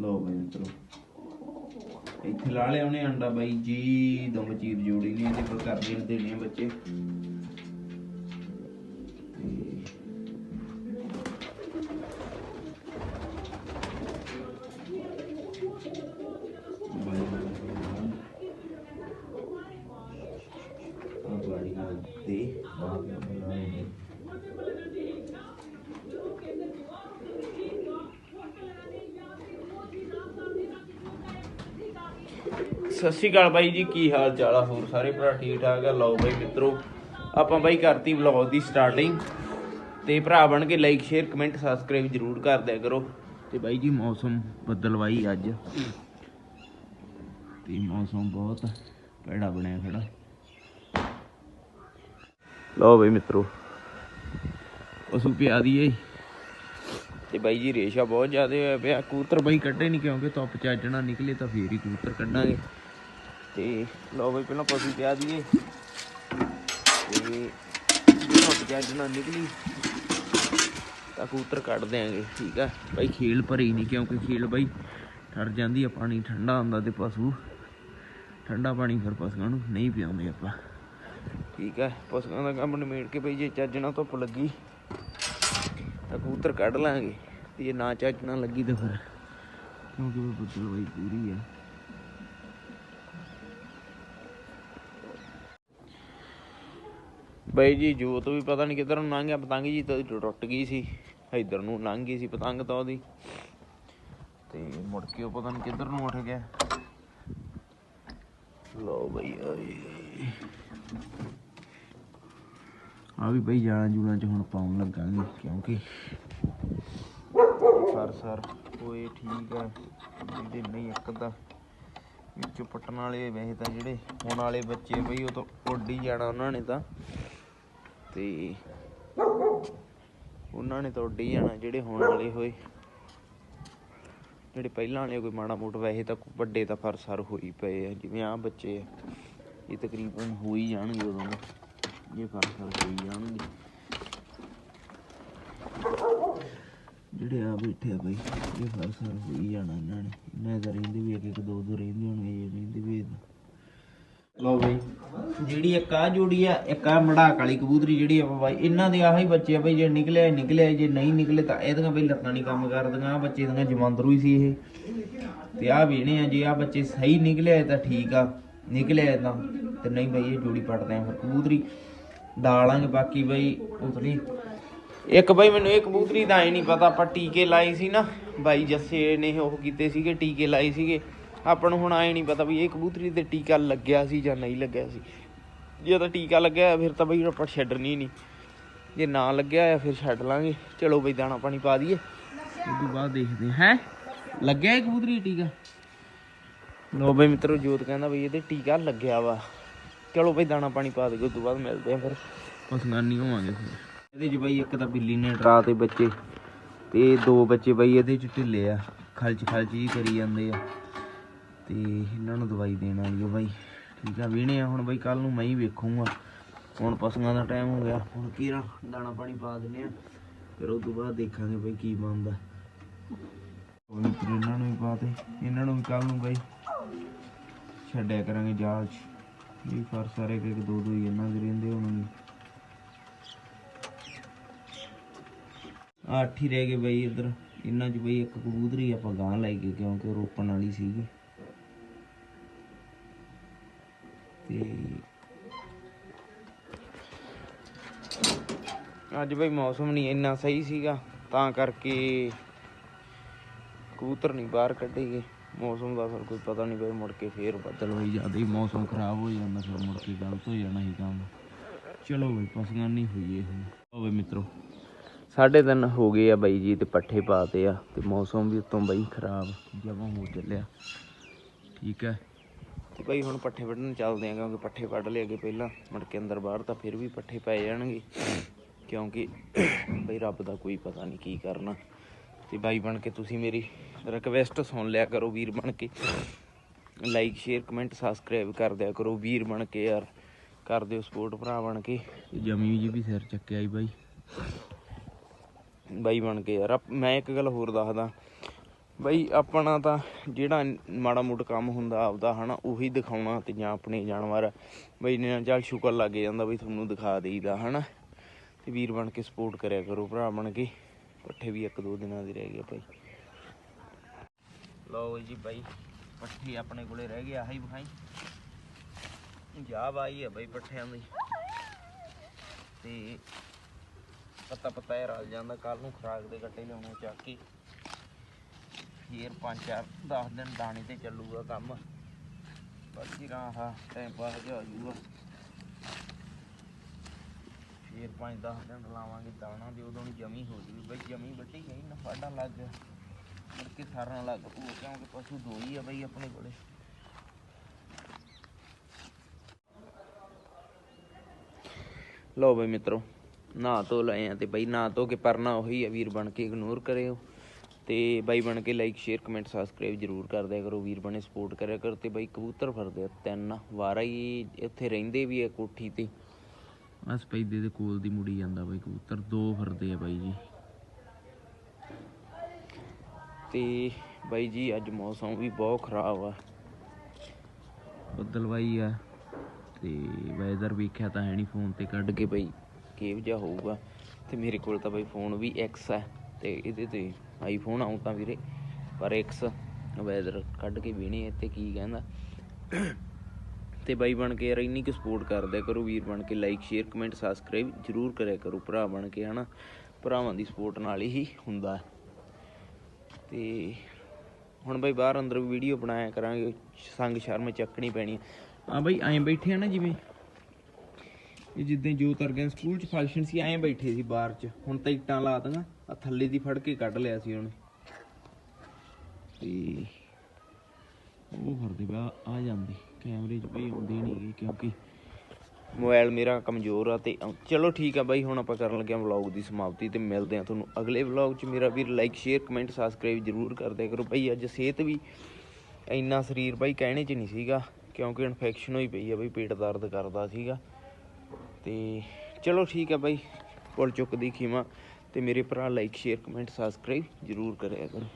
ਲਓ ਬਈ ਮਿੱਤਰੋ। ਇੱਥੇ ਲਾ ਲਿਆ ਉਹਨੇ ਅੰਡਾ ਬਾਈ, ਜੀ, ਦੋ ਮਚੀਰ ਜੋੜੀ ਨੇ, ਇਹਦੇ ਪਰ ਕਰ ਦੇਣ ਦੇਣੇ ਆ ਬੱਚੇ ਤੇ ਆ ਗਾੜੀ ਨਾਲ ਦੇ ਬਾਹਰ ਬਣਾਉਣੇ ਸਤਿ ਸ਼੍ਰੀ ਅਕਾਲ ਬਾਈ ਜੀ, ਕੀ ਹਾਲ ਚਾਲ ਆ ਹੋਰ ਸਾਰੇ ਭਰਾ? ਠੀਕ ਠਾਕ ਆ? ਲਓ ਬਾਈ ਮਿੱਤਰੋ, ਆਪਾਂ ਬਾਈ ਕਰਤੀ ਵਲੌਗ ਦੀ ਸਟਾਰਟਿੰਗ ਤੇ ਭਰਾ ਬਣ ਕੇ ਲਾਈਕ ਸ਼ੇਅਰ ਕਮੈਂਟ ਸਬਸਕ੍ਰਾਈਬ ਜਰੂਰ ਕਰ ਦਿਆ ਕਰੋ। ਤੇ ਬਾਈ ਜੀ, ਮੌਸਮ ਬਦਲਵਾਈ ਅੱਜ। ਤੇ ਮੌਸਮ ਬਹੁਤ ਭੈੜਾ ਬਣਿਆ ਖੜਾ। ਲਓ ਬਾਈ ਮਿੱਤਰੋ ਉਸੂ ਪਿਆ ਦੀਏ। ਤੇ ਬਾਈ ਜੀ, ਰੇਸ਼ਾ ਬਹੁਤ ਜ਼ਿਆਦਾ ਹੋਇਆ ਪਿਆ। ਕੂਤਰ ਬਾਈ ਕੱਢੇ ਨਹੀਂ ਕਿਉਂਕਿ ਧੁੱਪ ਚੱਜਣਾ ਨਿਕਲੇ ਤਾਂ ਫੇਰ ਹੀ ਕਬੂਤਰ ਕੱਢਾਂਗੇ। ਤੇ ਲਓ ਬਈ ਪਹਿਲਾਂ ਪਸ਼ੂ ਪਿਆ ਦੀਏ। ਤੇ ਧੁੱਪ ਚੱਜਣਾ ਨਿਕਲੀ। ਤਾਂ ਕਬੂਤਰ ਕੱਢ ਦਿਆਂਗੇ, ਠੀਕ ਆ। ਬਾਈ ਖੇਲ ਭਰੀ ਨਹੀਂ ਕਿਉਂਕਿ ਖੇਲ ਬਾਈ? ਠਰ ਜਾਂਦੀ ਆ ਪਾਣੀ, ਠੰਡਾ ਹੁੰਦਾ ਤੇ ਪਸ਼ੂ। ਠੰਡਾ ਪਾਣੀ ਫਿਰ ਪਸ਼ੂਆਂ ਨੂੰ ਨਹੀਂ ਪਿਆਉਂਦੇ ਆਪਾਂ। ਠੀਕ ਹੈ ਪਸ਼ੂਆਂ ਦਾ ਕੰਮ ਨਿਮੇੜ ਕੇ ਬਈ ਜੇ ਚੱਜ ਨਾਲ ਧੁੱਪ ਲੱਗੀ, ਤਾਂ ਕਬੂਤਰ ਕੱਢ ਲਾਂਗੇ। ਤੇ ਜੇ ਨਾ ਚੱਜਣਾ ਲੱਗੀ ਤਾਂ ਫਿਰ ਕਿਉਂਕਿ ਉਹ ਬੱਦਲ ਬਈ ਪੂਰੀ ਆ। ਬਈ ਜੀ, ਜੋਤ ਵੀ ਪਤਾ ਨਹੀਂ ਕਿੱਧਰ ਨੂੰ ਲੰਘ ਗਿਆ, ਪਤੰਗ ਜੀ ਤਾਂ ਉਹਦੀ ਟੁੱਟ ਗਈ ਸੀ, ਇੱਧਰ ਨੂੰ ਲੰਘ ਗਈ ਸੀ ਪਤੰਗ ਤਾਂ ਉਹਦੀ। ਤੇ ਮੁੜ ਕੇ ਉਹ ਪਤਾ ਨਹੀਂ ਕਿੱਧਰ ਨੂੰ ਉੱਠ ਗਿਆ। ਲੋ ਬਈ ਆਏ ਆ ਵੀ ਬਈ ਜਾਣਾ ਜੂਣਾ ਚ ਹੁਣ ਪਾਉਣ ਲੱਗਾਂਗੇ, ਕਿਉਂਕਿ ਸਰ ਸਰ ਹੋਏ ਠੀਕ ਆ। ਜਿਹੜੇ ਨਹੀਂ ਇੱਕ ਦਾ ਵਿੱਚੋਂ ਪਟਣ ਵਾਲੇ ਵੈਸੇ ਤਾਂ ਜਿਹੜੇ, ਹੁਣ ਵਾਲੇ ਬੱਚੇ ਬਈ, ਉਹ ਤਾਂ ਉੱਡ ਹੀ ਜਾਣਾ ਉਹਨਾਂ ਨੇ ਤਾਂ। ਤੇ ਉਹਨਾਂ ਨੇ ਤਾਂ ਉੱਡ ਹੀ ਜਾਣਾ, ਜਿਹੜੇ ਹੋਣ ਵਾਲੇ ਹੋਏ। ਜਿਹੜੇ ਪਹਿਲਾਂ ਵਾਲੇ ਕੋਈ ਮਾੜਾ ਮੋਟਾ, ਵੈਸੇ ਤਾਂ ਵੱਡੇ ਤਾਂ ਫਰਸਰ ਹੋਈ ਪਏ ਆ, ਜਿਵੇਂ ਆ ਬੱਚੇ ਆ। ਇਹ ਤਕਰੀਬਨ ਹੋ ਹੀ ਜਾਣਗੇ ਉਦੋਂ ਨੂੰ। ਇਹ ਫਰਸਰ ਹੋਈ ਜਾਣਗੇ। ਜਿਹੜੇ ਆ ਬੈਠੇ ਆ ਬਈ, ਇਹ ਫਰਸਰ ਹੋਈ ਜਾਣਾ ਇਹਨਾਂ ਨੇ। ਇਹਨਾਂ ਦੇ ਤਾਂ ਰਹਿੰਦੇ ਵੀ ਇੱਕ ਇੱਕ ਦੋ ਦੋ ਰਹਿੰਦੇ ਹੋਣਗੇ, ਇਹ ਰਹਿੰਦੇ ਵੀ ਲਓ ਬਈ ਜਿਹੜੀ ਇੱਕ ਆ ਜੋੜੀ ਆ, ਇੱਕ ਆ ਮੜਾਕ ਵਾਲੀ ਕਬੂਤਰੀ ਜਿਹੜੀ ਆਪਾਂ ਬਾਈ ਇਹਨਾਂ ਦੇ ਆਹੀ ਬੱਚੇ ਆ ਬਈ, ਜੇ ਨਿਕਲਿਆ ਹੀ ਨਿਕਲਿਆ, ਜੇ ਨਹੀਂ ਨਿਕਲੇ ਤਾਂ ਇਹਦੀਆਂ ਬਈ ਲੱਤਾਂ ਨਹੀਂ ਕੰਮ ਕਰਦੀਆਂ ਆ ਬੱਚੇ ਦੀਆਂ ਜਮਾਂਦਰੂ ਹੀ ਸੀ ਇਹ। ਤੇ ਆ ਵੇਣੇ ਆ, ਜੇ ਆ ਬੱਚੇ ਸਹੀ ਨਿਕਲਿਆ ਤਾਂ ਠੀਕ ਆ, ਨਿਕਲਿਆ ਤਾਂ। ਤੇ ਨਹੀਂ ਬਈ, ਇਹ ਜੋੜੀ ਪੜਦੇ ਆ ਫਿਰ ਕਬੂਤਰੀ। ਡਾਲਾਂਗੇ ਬਾਕੀ ਬਈ ਉਤਰੀ ਇੱਕ ਬਈ ਮੈਨੂੰ ਇਹ ਕਬੂਤਰੀ ਦਾ ਐ ਨਹੀਂ ਪਤਾ, ਆਪਾਂ ਟੀਕੇ ਲਾਏ ਸੀ ਨਾ, ਬਾਈ ਜੱਸੇ ਨੇ ਉਹ ਕੀਤੇ ਸੀਗੇ, ਟੀਕੇ ਲਾਏ ਸੀਗੇ। ਆਪਾਂ ਨੂੰ ਹੁਣ ਐ ਨਹੀਂ ਪਤਾ ਵੀ ਇਹ ਕਬੂਤਰੀ ਤੇ ਟੀਕਾ ਲੱਗਿਆ ਸੀ ਜਾਂ ਨਹੀਂ ਲੱਗਿਆ ਸੀ। ਜੇ ਤਾਂ ਟੀਕਾ ਲੱਗਿਆ ਫਿਰ ਤਾਂ ਬਈ ਆਪਾਂ ਛੱਡਣੀ ਨਹੀਂ। ਜੇ ਨਾ ਲੱਗਿਆ ਆ ਫਿਰ ਛੱਡ ਲਾਂਗੇ। ਚਲੋ ਬਈ ਦਾਣਾ ਪਾਣੀ ਪਾ ਦਈਏ। ਤੋਂ ਬਾਅਦ ਦੇਖਦੇ ਹਾਂ। ਲੱਗਿਆ ਇਹ ਕਬੂਤਰੀ ਟੀਕਾ? ਲੋ ਬਈ ਮਿੱਤਰੋ ਜੋਤ ਕਹਿੰਦਾ ਬਈ ਇਹਦੇ ਟੀਕਾ ਲੱਗਿਆ ਵਾ। ਚਲੋ ਬਈ ਦਾਣਾ ਪਾਣੀ ਪਾ ਦਈਏ ਉਸ ਤੋਂ ਬਾਅਦ ਮਿਲਦੇ ਆ ਫਿਰ। ਪਸੰਗਾਨੀ ਹੋਵਾਂਗੇ ਫਿਰ। ਇਹਦੇ ਚ ਬਈ ਇੱਕ ਤਾਂ ਬਿੱਲੀ ਨੇ ਡਰਾ ਤੇ ਬੱਚੇ। ਤੇ ਦੋ ਬੱਚੇ ਬਈ ਇਹਦੇ ਚ ਢਿੱਲੇ ਆ। ਖਲਚ ਖਲਚ ਹੀ ਕਰੀ ਜਾਂਦੇ ਆ। ਤੇ ਇਹਨਾਂ ਨੂੰ ਦਵਾਈ ਦੇਣ ਵਾਲੀ ਆ ਬਾਈ। ਠੀਕ ਆ ਵੀਣੇ ਆ, ਹੁਣ ਬਈ ਕੱਲ ਨੂੰ ਮੈਂ ਹੀ ਵੇਖੂੰਗਾ। ਹੁਣ ਪਸ਼ੂਆਂ ਦਾ ਟਾਈਮ ਹੋ ਗਿਆ। ਹੁਣ ਕੀਰਾ, ਦਾਣਾ ਪਾਣੀ ਪਾ ਦਿੰਨੇ ਆ। ਫਿਰ ਉਸ ਤੋਂ ਬਾਅਦ ਦੇਖਾਂਗੇ ਬਈ ਕੀ ਬਣਦਾ। ਹੁਣ ਇਹਨਾਂ ਨੂੰ ਵੀ ਪਾ ਤੇ, ਇਹਨਾਂ ਨੂੰ ਵੀ ਕੱਲ ਨੂੰ ਬਈ ਛੱਡਿਆ ਕਰਾਂਗੇ ਜਾਲ 'ਚ ਇਹ ਫਰ ਸਾਰੇ ਕਿ ਦੋ ਦੋ ਹੀ ਇਹਨਾਂ ਦੇ ਰਹਿੰਦੇ ਹੋਣਗੇ ਆਹ ਅੱਠ ਹੀ ਰਹਿ ਗਏ ਬਈ ਇੱਧਰ। ਇਹਨਾਂ 'ਚ ਬਈ ਇੱਕ ਕਬੂਤਰੀ ਆਪਾਂ ਗਾਂ ਲੈ ਗਏ ਕਿਉਂਕਿ ਉਹ ਰੋਪਣ ਵਾਲੀ ਸੀਗੀ। ਤੇ ਅੱਜ ਬਈ ਮੌਸਮ ਨਹੀਂ ਇੰਨਾ ਸਹੀ ਸੀਗਾ, ਤਾਂ ਕਰਕੇ ਕਬੂਤਰ ਨਹੀਂ ਬਾਹਰ ਕੱਢੇ ਗਏ। ਮੌਸਮ ਦਾ ਫਿਰ ਕੋਈ ਪਤਾ ਨਹੀਂ ਬਈ ਮੁੜ ਕੇ ਫੇਰ ਬੱਦਲ ਹੋਈ ਜਾਂਦੇ ਮੌਸਮ ਖਰਾਬ ਹੋ ਜਾਂਦਾ, ਫਿਰ ਮੁੜ ਕੇ ਗਲਤ ਹੋ ਜਾਣਾ ਹੀ ਕੰਮ। ਚਲੋ ਬਈ ਪਸੰਦ ਨਹੀਂ ਹੋਈ ਹੁਣ। ਹੋਵੇ ਮਿੱਤਰੋ, ਸਾਢੇ ਤਿੰਨ ਹੋ ਗਏ ਆ ਬਾਈ ਜੀ ਤੇ ਪੱਠੇ ਪਾਤੇ ਆ, ਤੇ ਮੌਸਮ ਵੀ ਉਤੋਂ ਬਈ ਖਰਾਬ ਜਮਾਂ ਹੋ ਚੱਲਿਆ। ਠੀਕ ਹੈ। ਤੇ ਬਈ ਹੁਣ ਪੱਠੇ ਵੱਢਣ ਚੱਲਦੇ ਆ ਕਿਉਂਕਿ ਪੱਠੇ ਵੱਢ ਲਿਆ ਅੱਗੇ ਪਹਿਲਾਂ। ਮੁੜ ਕੇ ਅੰਦਰ ਬਾਹਰ ਤਾਂ ਫਿਰ ਵੀ ਪੱਠੇ ਪੈ ਜਾਣਗੇ। ਕਿਉਂਕਿ ਬਈ ਰੱਬ ਦਾ ਕੋਈ ਪਤਾ ਨਹੀਂ ਕੀ ਕਰਨਾ। ਤੇ ਬਾਈ ਬਣ ਕੇ ਤੁਸੀਂ ਮੇਰੀ ਰਿਕਵੈਸਟ ਸੁਣ ਲਿਆ ਕਰੋ ਵੀਰ ਬਣ ਕੇ। ਲਾਈਕ ਸ਼ੇਅਰ ਕਮੈਂਟ ਸਬਸਕ੍ਰਾਈਬ ਕਰ ਦਿਆ ਕਰੋ ਵੀਰ ਬਣ ਕੇ ਯਾਰ। ਕਰ ਦਿਓ ਸਪੋਰਟ ਭਰਾ ਬਣ ਕੇ। ਜਮੀ ਜੀ ਵੀ ਸਿਰ ਚੱਕਿਆ ਹੀ ਬਾਈ। ਬਾਈ ਬਣ ਕੇ ਯਾਰ ਮੈਂ ਇੱਕ ਗੱਲ ਹੋਰ ਦੱਸਦਾ। ਬਈ ਆਪਣਾ ਤਾਂ ਜਿਹੜਾ ਮਾੜਾ ਮੋਟਾ ਕੰਮ ਹੁੰਦਾ ਆਪਦਾ, ਹਨਾ, ਉਹੀ ਦਿਖਾਉਣਾ ਤੇ ਜਾਂ ਆਪਣੇ ਜਾਨਵਰ। ਬਈ ਨੇ, ਚੱਲ ਸ਼ੁਕਰ ਲੱਗ ਜਾਂਦਾ ਬਈ ਤੁਹਾਨੂੰ ਦਿਖਾ ਦੇਈਦਾ, ਹਨਾ। ਤੇ ਵੀਰ ਬਣ ਕੇ ਸਪੋਰਟ ਕਰਿਆ ਕਰੋ, ਭਰਾ ਬਣ ਕੇ। ਪੱਠੇ ਵੀ ਇੱਕ ਦੋ ਦਿਨਾਂ ਦੇ ਰਹਿ ਗਏ ਭਾਈ ਲਓ ਜੀ ਭਾਈ ਪੱਠੇ ਆਪਣੇ ਕੋਲੇ ਰਹਿ ਗਏ, ਆਹੀ ਵਿਖਾਈ। ਜਾ ਬਾਈ ਹੈ ਭਾਈ ਪੱਠਿਆਂ ਦੀ। ਤੇ ਪੱਤਾ ਪੱਤਾ ਇਹ ਰਲ ਜਾਂਦਾ ਕੱਲ ਨੂੰ ਖਰਾਕ ਦੇ ਗੱਟੇ ਲਿਆਉਣੇ ਚੱਕ ਕੇ। ਫੇਰ ਪੰਜ ਚਾਰ 10 ਦਿਨ ਦਾਣੇ ਤੇ ਚੱਲੂਗਾ ਕੰਮ। ਬਾਕੀ ਰਾਹ ਟਾਈਮ ਪਾਸ ਜਿਹਾ ਹੋ ਜਾਊਗਾ। ਫੇਰ ਪੰਜ 10 ਦਿਨ ਲਾਵਾਂਗੇ ਦਾਣਾ ਤੇ ਉਦੋਂ ਜਮੀ ਹੋ ਜੂਗੀ। ਬਈ ਜਮੀ ਵੱਟੀ ਗਈ ਨਾ ਫਾਡਾ ਲੱਗ ਮੁੜ ਕੇ ਸਾਰਨ ਲੱਗ ਪੂ ਕਿਉਂਕਿ ਪਸ਼ੂ ਦੋ ਹੀ ਆ ਬਈ ਆਪਣੇ ਕੋਲੇ। ਲਓ ਬਈ ਮਿੱਤਰੋ ਨਾ ਧੋ ਲਏ ਆ ਤੇ ਬਈ ਨਾ ਧੋ ਕੇ ਪਰਨਾ ਉਹੀ ਆ, ਵੀਰ ਬਣ ਕੇ ਇਗਨੋਰ ਕਰਿਓ। ਤੇ ਬਾਈ ਬਣ ਕੇ ਲਾਈਕ ਸ਼ੇਅਰ ਕਮੈਂਟ ਸਬਸਕ੍ਰਾਈਬ ਜਰੂਰ ਕਰ ਦਿਆ ਕਰੋ। ਵੀਰ ਬਣੇ ਸਪੋਰਟ ਕਰਿਆ ਕਰ ਤੇ ਬਾਈ ਕਬੂਤਰ ਫਰਦੇ ਆ ਤਿੰਨ। ਵਾਰਾ ਹੀ ਇੱਥੇ ਰਹਿੰਦੇ ਵੀ ਆ ਕੋਠੀ ਤੇ। ਬਸ ਪੈਦੇ ਦੇ ਕੋਲ ਦੀ ਮੁੜੀ ਜਾਂਦਾ ਬਾਈ ਕਬੂਤਰ। ਦੋ ਫਿਰਦੇ ਆ ਬਾਈ ਜੀ। ਤੇ ਬਾਈ ਜੀ ਅੱਜ ਮੌਸਮ ਵੀ ਬਹੁਤ ਖਰਾਬ ਆ। ਬੱਦਲਵਾਈ ਆ ਤੇ ਵੈਦਰ ਵੇਖਿਆ ਤਾਂ ਹੈ ਨਹੀਂ ਫੋਨ ਤੇ ਕੱਢ ਕੇ। ਬਈ ਕਿਹੋ ਜਿਹਾ ਹੋਊਗਾ। ਤੇ ਮੇਰੇ ਕੋਲ ਤਾਂ ਬਈ ਫੋਨ ਵੀ X ਹੈ ਤੇ ਇਹਦੇ ਤੇ ਆਈਫੋਨ ਆਉਂ ਤਾਂ ਵੀਰੇ, ਪਰ X ਵੈਦਰ ਕੱਢ ਕੇ ਵੇਣੇ ਇੱਥੇ ਕੀ ਕਹਿੰਦਾ। ਤੇ ਬਾਈ ਬਣ ਕੇ ਯਾਰ ਇੰਨੀ ਕੁ ਸਪੋਰਟ ਕਰਦਿਆ ਕਰੋ ਵੀਰ ਬਣ ਕੇ ਲਾਈਕ ਸ਼ੇਅਰ ਕਮੈਂਟ ਸਬਸਕ੍ਰਾਈਬ ਜਰੂਰ ਕਰਿਆ ਕਰੋ ਭਰਾ ਬਣ ਕੇ, ਹਨਾ। ਭਰਾਵਾਂ ਦੀ ਸਪੋਰਟ ਨਾਲ ਹੀ ਹੁੰਦਾ। ਹੈ। ਤੇ ਹੁਣ ਬਈ ਬਾਹਰ ਅੰਦਰ ਵੀਡੀਓ ਬਣਾਇਆ ਕਰਾਂਗੇ, ਸੰਗ ਸ਼ਰਮ ਚੱਕਣੀ ਪੈਣੀ ਆ ਹਾਂ ਬਈ, ਐਂ ਬੈਠੇ ਆ ਨਾ ਜਿਵੇਂ। ਇਹ ਜਿੱਦਾਂ ਜੋ ਤਰ ਗਏ, ਸਕੂਲ ਚ ਫੰਕਸ਼ਨ ਸੀ, ਐਂ ਬੈਠੇ ਸੀ ਬਾਹਰ ਚ। ਹੁਣ ਤਾਂ ਇੱਟਾਂ ਲਾ ਦੀਆਂ ਆ ਥੱਲੇ ਦੀ ਫੜ ਕੇ ਕੱਢ ਲਿਆ ਸੀ ਉਹਨੇ। ਤੇ ਉਹ ਫਰਦੇ ਬਾ ਆ ਜਾਂਦੇ। ਕੈਮਰੇ 'ਚ ਵੀ ਆਉਂਦੇ ਨਹੀਂਗੇ ਕਿਉਂਕਿ ਮੋਬਾਈਲ ਮੇਰਾ ਕਮਜ਼ੋਰ ਆ ਤੇ ਚਲੋ ਠੀਕ ਆ ਬਾਈ, ਹੁਣ ਆਪਾਂ ਕਰਨ ਲੱਗੇ ਆ ਵਲੌਗ ਦੀ ਸਮਾਪਤੀ ਤੇ ਮਿਲਦੇ ਆ ਤੁਹਾਨੂੰ ਅਗਲੇ ਵਲੌਗ 'ਚ। ਮੇਰਾ ਵੀਰ ਲਾਈਕ ਸ਼ੇਅਰ ਕਮੈਂਟ ਸਬਸਕ੍ਰਾਈਬ ਜਰੂਰ ਕਰਦੇ ਕਰੋ ਭਾਈ ਅੱਜ ਸਿਹਤ ਵੀ ਇੰਨਾ ਸਰੀਰ ਬਾਈ ਕਹਿਣੇ 'ਚ ਨਹੀਂ ਸੀਗਾ, ਕਿਉਂਕਿ ਇਨਫੈਕਸ਼ਨ ਹੋਈ ਪਈ ਆ ਬਈ, ਪੇਟ ਦਰਦ ਕਰਦਾ ਸੀਗਾ। ਤੇ ਚਲੋ ਠੀਕ ਹੈ ਬਾਈ ਕੋਲ ਚੁੱਕ ਦੀ ਖੀਮਾ ਤੇ ਮੇਰੇ ਭਰਾ ਲਾਈਕ ਸ਼ੇਅਰ ਕਮੈਂਟ ਸਬਸਕ੍ਰਾਈਬ ਜਰੂਰ ਕਰਿਆ ਕਰੋ।